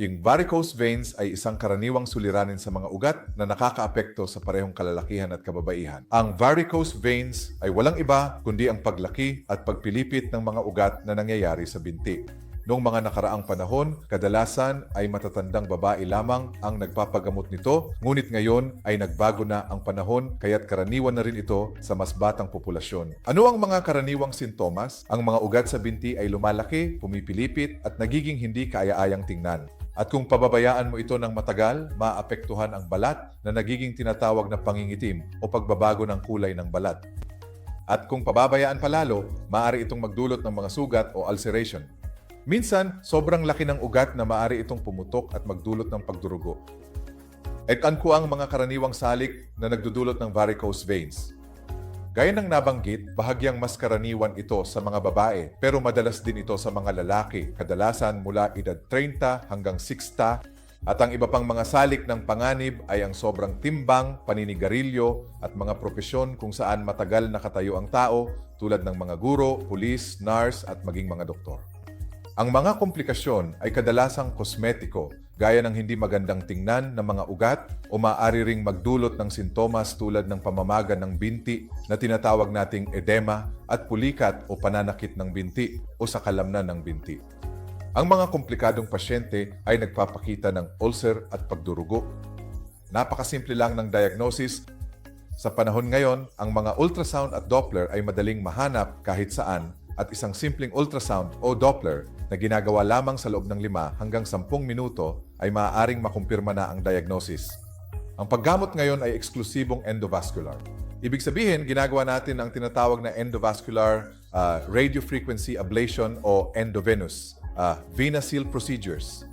Yung varicose veins ay isang karaniwang suliranin sa mga ugat na nakakaapekto sa parehong kalalakihan at kababaihan. Ang varicose veins ay walang iba kundi ang paglaki at pagpilipit ng mga ugat na nangyayari sa binti. Noong mga nakaraang panahon, kadalasan ay matatandang babae lamang ang nagpapagamot nito, ngunit ngayon ay nagbago na ang panahon kaya't karaniwan na rin ito sa mas batang populasyon. Ano ang mga karaniwang sintomas? Ang mga ugat sa binti ay lumalaki, pumipilipit at nagiging hindi kaaya-ayang tingnan. At kung pababayaan mo ito ng matagal, maapektuhan ang balat na nagiging tinatawag na pangingitim o pagbabago ng kulay ng balat. At kung pababayaan palalo, maaari itong magdulot ng mga sugat o ulceration. Minsan, sobrang laki ng ugat na maaari itong pumutok at magdulot ng pagdurugo. Ko ang mga karaniwang salik na nagdudulot ng varicose veins. Gaya ng nabanggit, bahagyang mas karaniwan ito sa mga babae pero madalas din ito sa mga lalaki, kadalasan mula edad 30 hanggang 60 at ang iba pang mga salik ng panganib ay ang sobrang timbang, paninigarilyo at mga propesyon kung saan matagal nakatayo ang tao tulad ng mga guro, pulis, nurse at maging mga doktor. Ang mga komplikasyon ay kadalasang kosmetiko, gaya ng hindi magandang tingnan ng mga ugat o maaari ring magdulot ng sintomas tulad ng pamamaga ng binti na tinatawag nating edema at pulikat o pananakit ng binti o sa kalamnan ng binti. Ang mga komplikadong pasyente ay nagpapakita ng ulcer at pagdurugo. Napakasimple lang ng diagnosis. Sa panahon ngayon, ang mga ultrasound at Doppler ay madaling mahanap kahit saan at isang simpleng ultrasound o Doppler na ginagawa lamang sa loob ng 5 hanggang 10 minuto ay maaaring makumpirma na ang diagnosis. Ang paggamot ngayon ay eksklusibong endovascular. Ibig sabihin, ginagawa natin ang tinatawag na endovascular uh, radiofrequency ablation o endovenous, uh, venasil procedures.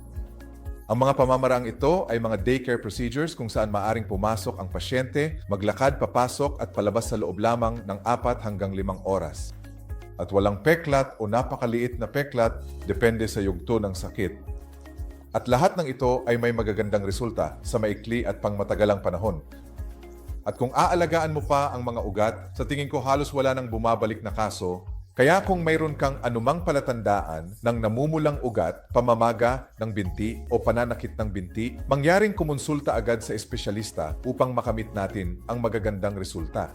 Ang mga pamamaraang ito ay mga daycare procedures kung saan maaring pumasok ang pasyente, maglakad papasok at palabas sa loob lamang ng 4 hanggang 5 oras at walang peklat o napakaliit na peklat depende sa yugto ng sakit. At lahat ng ito ay may magagandang resulta sa maikli at pangmatagalang panahon. At kung aalagaan mo pa ang mga ugat, sa tingin ko halos wala nang bumabalik na kaso. Kaya kung mayroon kang anumang palatandaan ng namumulang ugat, pamamaga ng binti o pananakit ng binti, mangyaring kumonsulta agad sa espesyalista upang makamit natin ang magagandang resulta.